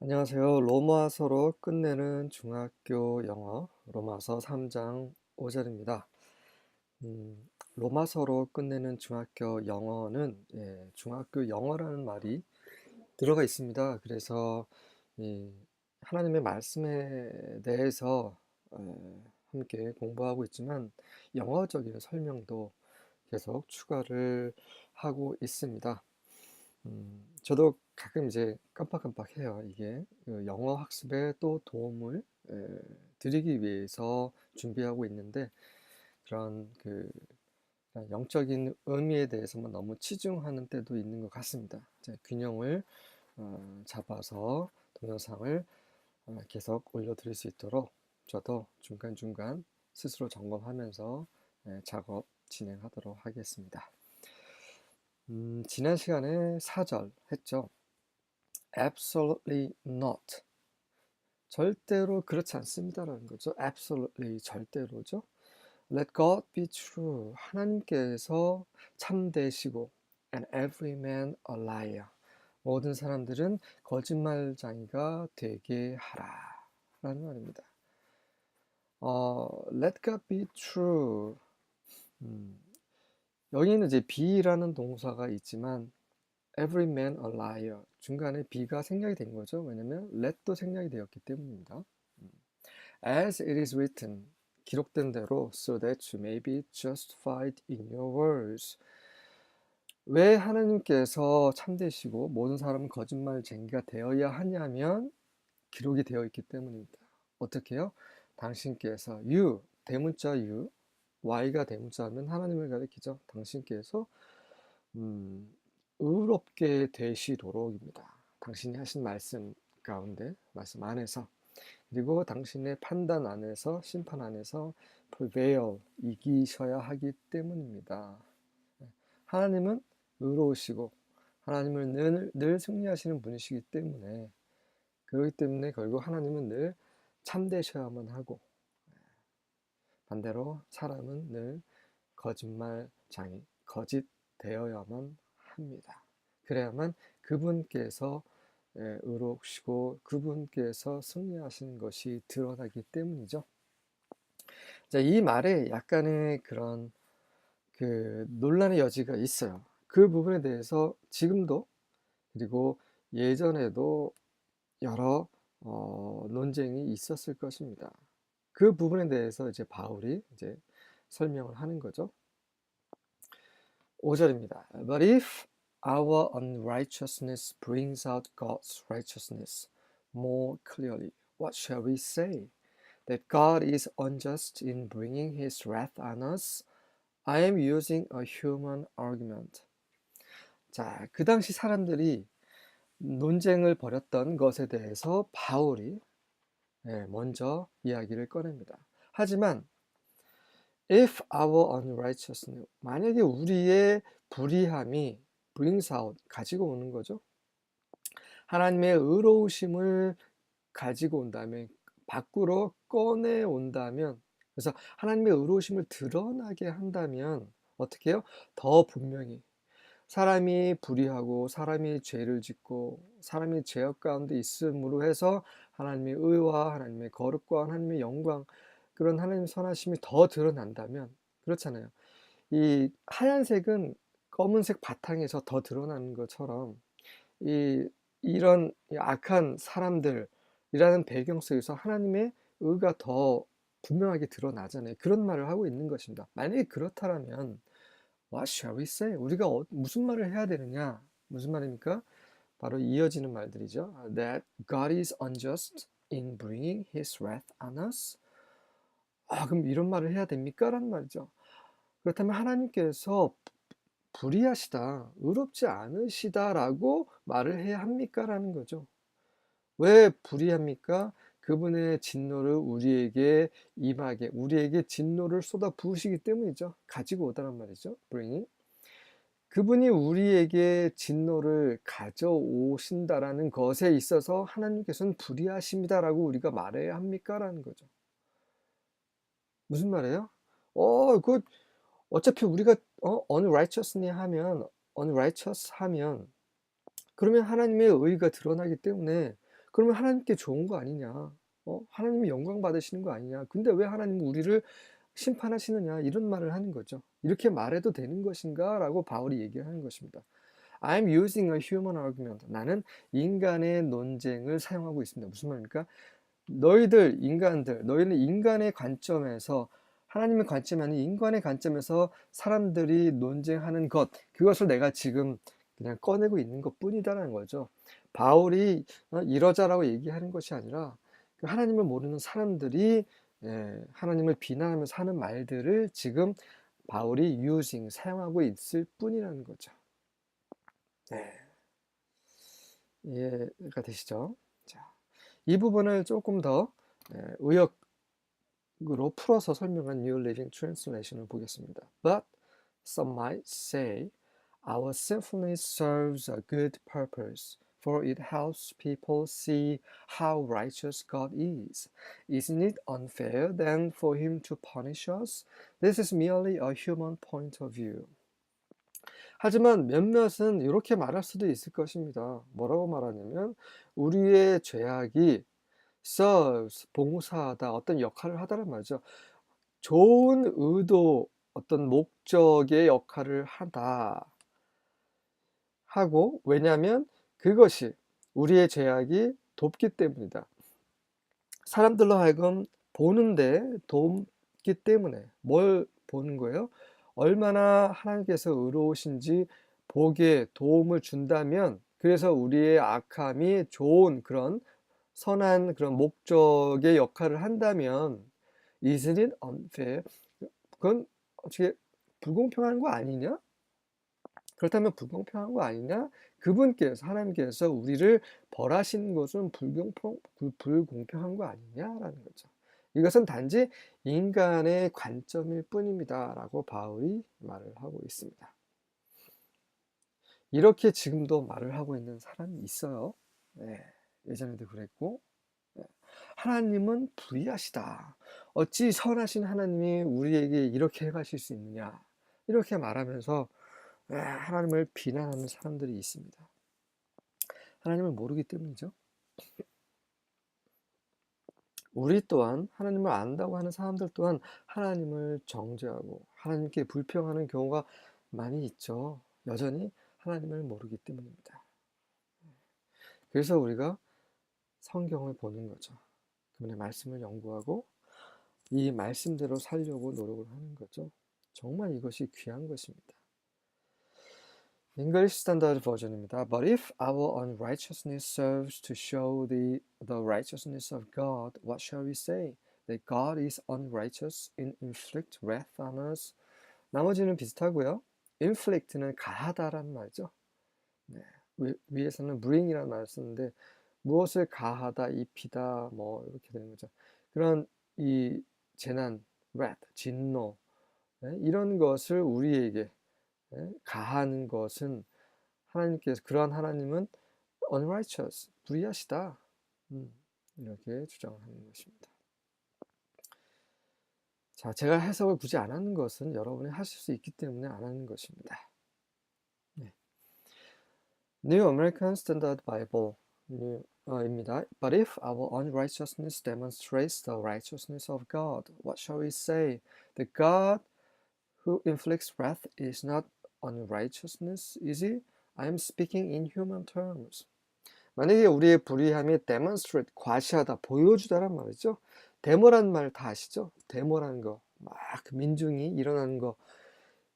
안녕하세요. 로마서로 끝내는 중학교 영어 로마서 3장 5절입니다. 음, 로마서로 끝내는 중학교 영어는 예, 중학교 영어라는 말이 들어가 있습니다. 그래서 이 하나님의 말씀에 대해서 에, 함께 공부하고 있지만 영어적인 설명도 계속 추가를 하고 있습니다. 음, 저도 가끔 이제 깜빡깜빡해요. 이게 그 영어 학습에 또 도움을 에, 드리기 위해서 준비하고 있는데 그런 그 영적인 의미에 대해서만 너무 치중하는 때도 있는 것 같습니다. 균형을 어, 잡아서 동영상을 어, 계속 올려드릴 수 있도록 저도 중간중간 스스로 점검하면서 에, 작업 진행하도록 하겠습니다. 음, 지난 시간에 4절 했죠. absolutely not. 절대로 그렇지 않습니다라는 거죠. absolutely 절대로죠. let God be true. 하나님께서 참되시고 and every man a liar. 모든 사람들은 거짓말장이가 되게 하라. 라는 말입니다. 어, let God be true. 음, 여기는 이제 be라는 동사가 있지만 every man a liar 중간에 be가 생략이 된 거죠. 왜냐면 let도 생략이 되었기 때문입니다. As it is written 기록된 대로 so that you may be justified in your words 왜 하나님께서 참되시고 모든 사람은 거짓말쟁이가 되어야 하냐면 기록이 되어 있기 때문입니다. 어떻게요? 당신께서 you 대문자 you y가 대문자면 하나님을 가리키죠. 당신께서 음, 의롭게 되시도록입니다. 당신이 하신 말씀 가운데 말씀 안에서 그리고 당신의 판단 안에서 심판 안에서 prevail 이기셔야 하기 때문입니다. 하나님은 의로우시고 하나님을 늘, 늘 승리하시는 분이시기 때문에 그렇기 때문에 결국 하나님은 늘 참되셔야만 하고 반대로 사람은 늘 거짓말장이 거짓 되어야만 합니다. 그래야만 그분께서 예, 의롭시고 그분께서 승리하신 것이 드러나기 때문이죠. 자, 이 말에 약간의 그런 그 논란의 여지가 있어요. 그 부분에 대해서 지금도 그리고 예전에도 여러 어, 논쟁이 있었을 것입니다. 그 부분에 대해서 이제 바울이 이제 설명을 하는 거죠. 5절입니다. But if our unrighteousness brings out God's righteousness more clearly, what shall we say? That God is unjust in bringing his wrath on us? I am using a human argument. 자, 그 당시 사람들이 논쟁을 벌였던 것에 대해서 바울이 먼저 이야기를 꺼냅니다. 하지만 if our unrighteousness 만약에 우리의 불의함이 brings out 가지고 오는 거죠. 하나님의 의로우심을 가지고 온다면 밖으로 꺼내 온다면 그래서 하나님의 의로우심을 드러나게 한다면 어떻게 해요? 더 분명히 사람이 불의하고 사람이 죄를 짓고 사람이 죄악 가운데 있음으로 해서 하나님의 의와 하나님의 거룩과 하나님의 영광 그런 하나님 선하심이 더 드러난다면 그렇잖아요. 이 하얀색은 검은색 바탕에서 더 드러나는 것처럼 이 이런 악한 사람들이라는 배경 속에서 하나님의 의가 더 분명하게 드러나잖아요. 그런 말을 하고 있는 것입니다. 만약에 그렇다면 What shall we say? 우리가 어, 무슨 말을 해야 되느냐? 무슨 말입니까? 바로 이어지는 말들이죠. That God is unjust in bringing His wrath on us. 아, 그럼 이런 말을 해야 됩니까? 라는 말이죠. 그렇다면 하나님께서 불의하시다, 의롭지 않으시다라고 말을 해야 합니까? 라는 거죠. 왜 불의합니까? 그분의 진노를 우리에게 임하게, 우리에게 진노를 쏟아 부으시기 때문이죠. 가지고 오다란 말이죠. bringing. 그분이 우리에게 진노를 가져오신다라는 것에 있어서 하나님께서는 불의하십니다라고 우리가 말해야 합니까? 라는 거죠. 무슨 말이에요? 어, 그 어차피 우리가 어, unrighteously 하면 unrighteous 하면 그러면 하나님의 의가 드러나기 때문에 그러면 하나님께 좋은 거 아니냐? 어? 하나님이 영광 받으시는 거 아니냐? 근데 왜 하나님은 우리를 심판하시느냐? 이런 말을 하는 거죠. 이렇게 말해도 되는 것인가? 라고 바울이 얘기를 하는 것입니다. I'm using a human argument. 나는 인간의 논쟁을 사용하고 있습니다. 무슨 말입니까? 너희들, 인간들, 너희는 인간의 관점에서 하나님의 관점이 아닌 인간의 관점에서 사람들이 논쟁하는 것, 그것을 내가 지금 그냥 꺼내고 있는 것 뿐이다라는 거죠. 바울이 어, 이러자라고 얘기하는 것이 아니라 그 하나님을 모르는 사람들이 예, 하나님을 비난하면서 하는 말들을 지금 바울이 using, 사용하고 있을 뿐이라는 거죠. 네. 이해가 되시죠? 자, 이 부분을 조금 더 예, 의역으로 풀어서 설명한 New Living Translation을 보겠습니다. But some might say our sinfulness serves a good purpose. For it helps people see how righteous God is. Isn't it unfair then for Him to punish us? This is merely a human point of view. 하지만 몇몇은 이렇게 말할 수도 있을 것입니다. 뭐라고 말하냐면 우리의 죄악이 serves 봉사하다 어떤 역할을 하다는 말이죠. 좋은 의도 어떤 목적의 역할을 하다 하고 왜냐하면 그것이 우리의 죄악이 돕기 때문이다. 사람들로 하여금 보는데 돕기 때문에 뭘 보는 거예요? 얼마나 하나님께서 의로우신지 보기에 도움을 준다면 그래서 우리의 악함이 좋은 그런 선한 그런 목적의 역할을 한다면 isn't it unfair? 그건 어떻게 불공평한 거 아니냐? 그렇다면 불공평한 거 아니냐? 그분께서 하나님께서 우리를 벌하시는 것은 불공평, 불공평한 거 아니냐라는 거죠. 이것은 단지 인간의 관점일 뿐입니다 라고 바울이 말을 하고 있습니다. 이렇게 지금도 말을 하고 있는 사람이 있어요. 네, 예전에도 그랬고 네, 하나님은 불의하시다. 어찌 선하신 하나님이 우리에게 이렇게 해가실 수 있느냐? 이렇게 말하면서 예, 하나님을 비난하는 사람들이 있습니다. 하나님을 모르기 때문이죠. 우리 또한 하나님을 안다고 하는 사람들 또한 하나님을 정죄하고 하나님께 불평하는 경우가 많이 있죠. 여전히 하나님을 모르기 때문입니다. 그래서 우리가 성경을 보는 거죠. 그분의 말씀을 연구하고 이 말씀대로 살려고 노력을 하는 거죠. 정말 이것이 귀한 것입니다. English Standard Version입니다. But if our unrighteousness serves to show the, the righteousness of God, what shall we say? That God is unrighteous and inflict wrath on us? 나머지는 비슷하고요. inflict는 가하다라는 말이죠. 네. 위, 에서는 bring이라는 말을 쓰는데 무엇을 가하다, 입히다, 뭐 이렇게 되는 거죠. 그런 이 재난, wrath, 진노 네? 이런 것을 우리에게 예? 가하는 것은 하나님께서 그러한 하나님은 unrighteous 불의하시다 음, 이렇게 주장을 하는 것입니다. 자, 제가 해석을 굳이 안 하는 것은 여러분이 하실 수 있기 때문에 안 하는 것입니다. 네. New American Standard Bible 어, 입니다. But if our unrighteousness demonstrates the righteousness of God, what shall we say? That God who inflicts wrath is not unrighteousness is it? I am speaking in human terms. 만약에 우리의 불의함이 demonstrate, 과시하다, 보여주다란 말이죠. 데모란 말 다 아시죠? 데모라는 거, 막 민중이 일어나는 거.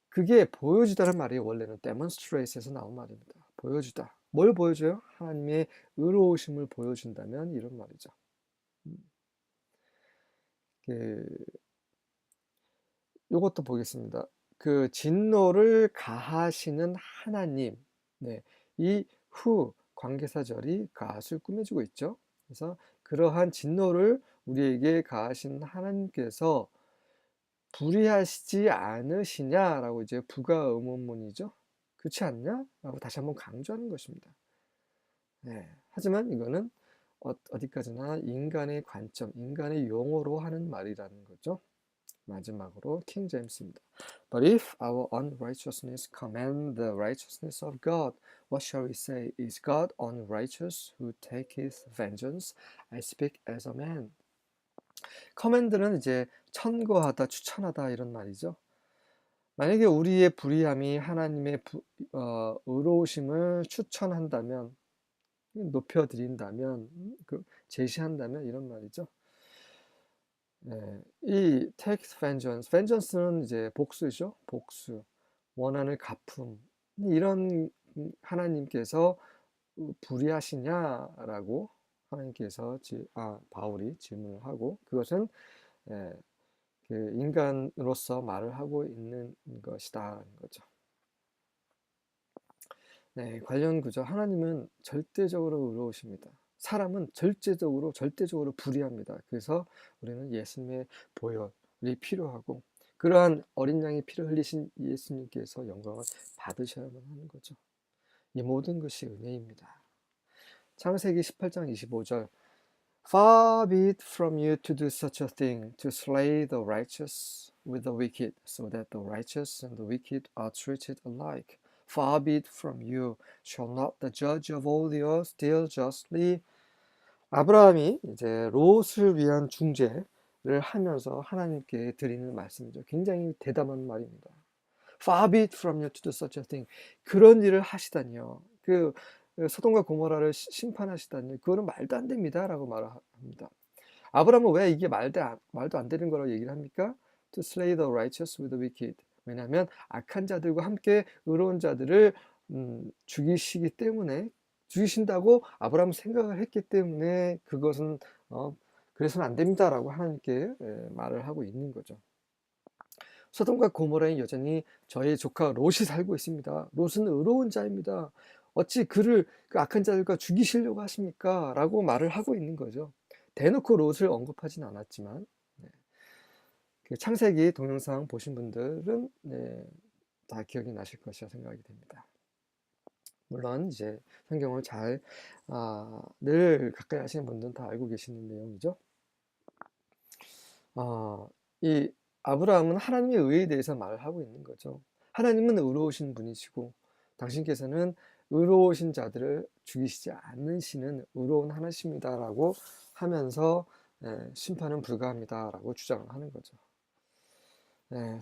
그게 보여주다란 말이 원래는 demonstrate에서 나온 말입니다. 보여주다. 뭘 보여줘요? 하나님의 의로우심을 보여준다면 이런 말이죠. 음. 그, 요것도 보겠습니다. 그 진노를 가하시는 하나님, 네, 이 후 관계사절이 가수를 꾸며주고 있죠. 그래서 그러한 진노를 우리에게 가하신 하나님께서 불의하시지 않으시냐라고 이제 부가 의문문이죠. 그렇지 않냐? 라고 다시 한번 강조하는 것입니다. 네, 하지만 이거는 어, 어디까지나 인간의 관점, 인간의 용어로 하는 말이라는 거죠. 마지막으로 킹 제임스입니다. But if our unrighteousness commend the righteousness of God, what shall we say? Is God unrighteous who taketh vengeance? I speak as a man. commend는 이제 천거하다, 추천하다 이런 말이죠. 만약에 우리의 불의함이 하나님의 부, 어, 의로우심을 추천한다면, 높여드린다면, 그 제시한다면 이런 말이죠. 네, 이 take vengeance, vengeance는 이제 복수죠. 복수, 원하는 갚음. 이런 하나님께서 불의하시냐라고 하나님께서 지, 아, 바울이 질문을 하고 그것은 예, 그 인간으로서 말을 하고 있는 것이다 거죠. 네, 관련 구조 하나님은 절대적으로 의로우십니다. 사람은 절대적으로 절대적으로 불의합니다. 그래서 우리는 예수님의 보혈이 필요하고 그러한 어린 양의 피를 흘리신 예수님께서 영광을 받으셔야만 하는 거죠. 이 모든 것이 은혜입니다. 창세기 18장 25절 Far be it from you to do such a thing, to slay the righteous with the wicked, so that the righteous and the wicked are treated alike. Far be it from you, shall not the judge of all the earth deal justly? 아브라함이 이제 롯을 위한 중재를 하면서 하나님께 드리는 말씀이죠. 굉장히 대담한 말입니다. Far be it from you to do such a thing. 그런 일을 하시다니요. 그 소돔과 고모라를 심판하시다니 그거는 말도 안 됩니다라고 말합니다. 아브라함은 왜 이게 말도 안, 말도 안 되는 거라고 얘기를 합니까? To slay the righteous with the wicked. 왜냐하면 악한 자들과 함께 의로운 자들을 음, 죽이시기 때문에 죽이신다고 아브라함 생각을 했기 때문에 그것은 어, 그래서는 안 됩니다라고 하나님께 예, 말을 하고 있는 거죠. 소돔과 고모라는 여전히 저의 조카 롯이 살고 있습니다. 롯은 의로운 자입니다. 어찌 그를 그 악한 자들과 죽이시려고 하십니까? 라고 말을 하고 있는 거죠. 대놓고 롯을 언급하진 않았지만 네. 그 창세기 동영상 보신 분들은 네, 다 기억이 나실 것이라 생각이 됩니다. 물론 이제 성경을 잘, 아, 늘 가까이 하시는 분들은 다 알고 계시는 내용이죠. 아, 이 아브라함은 하나님의 의에 대해서 말을 하고 있는 거죠. 하나님은 의로우신 분이시고 당신께서는 의로우신 자들을 죽이시지 않으시는 의로운 하나십니다라고 하면서 예, 심판은 불가합니다라고 주장을 하는 거죠. 예,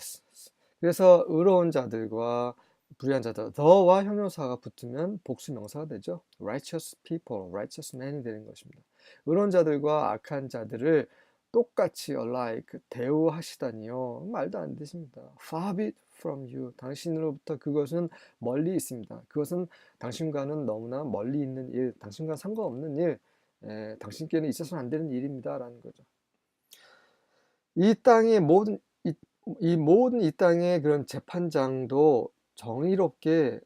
그래서 의로운 자들과 불의한 자들, 더와 형용사가 붙으면 복수 명사가 되죠. righteous people, righteous men이 되는 것입니다. 의로운 자들과 악한 자들을 똑같이 alike 대우하시다니요. 말도 안 되십니다. far be from you. 당신으로부터 그것은 멀리 있습니다. 그것은 당신과는 너무나 멀리 있는 일, 당신과 상관없는 일, 에, 당신께는 있어서는 안 되는 일입니다. 라는 거죠. 이 땅의 모든, 이, 이 모든 이 땅의 그런 재판장도 정의롭게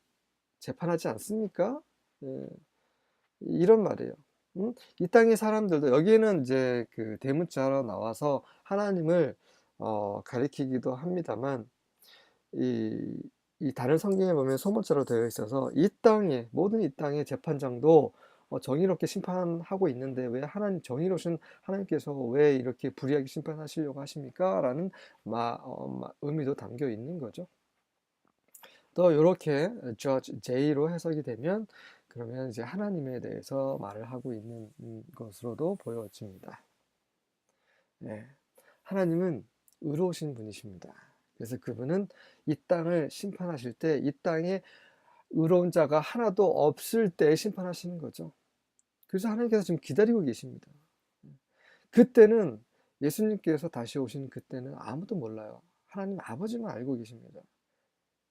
재판하지 않습니까? 예, 이런 말이에요. 음? 이 땅의 사람들도 여기에는 이제 그 대문자로 나와서 하나님을 어, 가리키기도 합니다만 이, 이 다른 성경에 보면 소문자로 되어 있어서 이 땅에 모든 이 땅의 재판장도 어, 정의롭게 심판하고 있는데 왜 하나님 정의로우신 하나님께서 왜 이렇게 불의하게 심판하시려고 하십니까? 라는 마, 어, 마, 의미도 담겨 있는 거죠. 또 이렇게 judge J로 해석이 되면 그러면 이제 하나님에 대해서 말을 하고 있는 것으로도 보여집니다. 네. 하나님은 의로우신 분이십니다. 그래서 그분은 이 땅을 심판하실 때 이 땅에 의로운 자가 하나도 없을 때 심판하시는 거죠. 그래서 하나님께서 지금 기다리고 계십니다. 그때는 예수님께서 다시 오신 그때는 아무도 몰라요. 하나님 아버지만 알고 계십니다.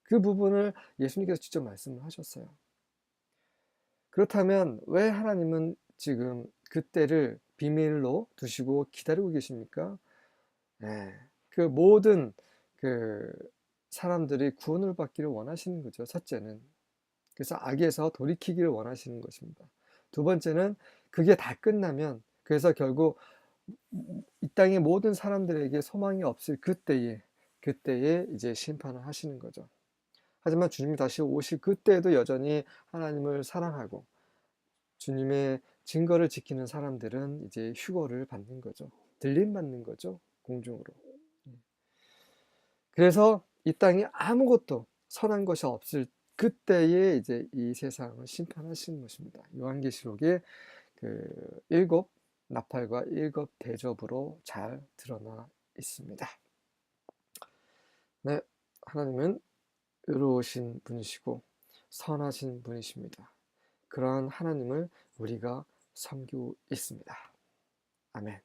그 부분을 예수님께서 직접 말씀을 하셨어요. 그렇다면 왜 하나님은 지금 그때를 비밀로 두시고 기다리고 계십니까? 네, 그 모든 그 사람들이 구원을 받기를 원하시는 거죠. 첫째는. 그래서 악에서 돌이키기를 원하시는 것입니다. 두 번째는 그게 다 끝나면 그래서 결국 이 땅의 모든 사람들에게 소망이 없을 그때에 그때에 이제 심판을 하시는 거죠. 하지만 주님이 다시 오실 그때에도 여전히 하나님을 사랑하고 주님의 증거를 지키는 사람들은 이제 휴거를 받는 거죠. 들림 받는 거죠. 공중으로. 그래서 이 땅에 아무것도 선한 것이 없을 그때에 이제 이 세상을 심판하시는 것입니다. 요한계시록에 그 일곱 나팔과 일곱 대접으로 잘 드러나 있습니다. 네, 하나님은 의로우신 분이시고 선하신 분이십니다. 그러한 하나님을 우리가 섬기고 있습니다. 아멘.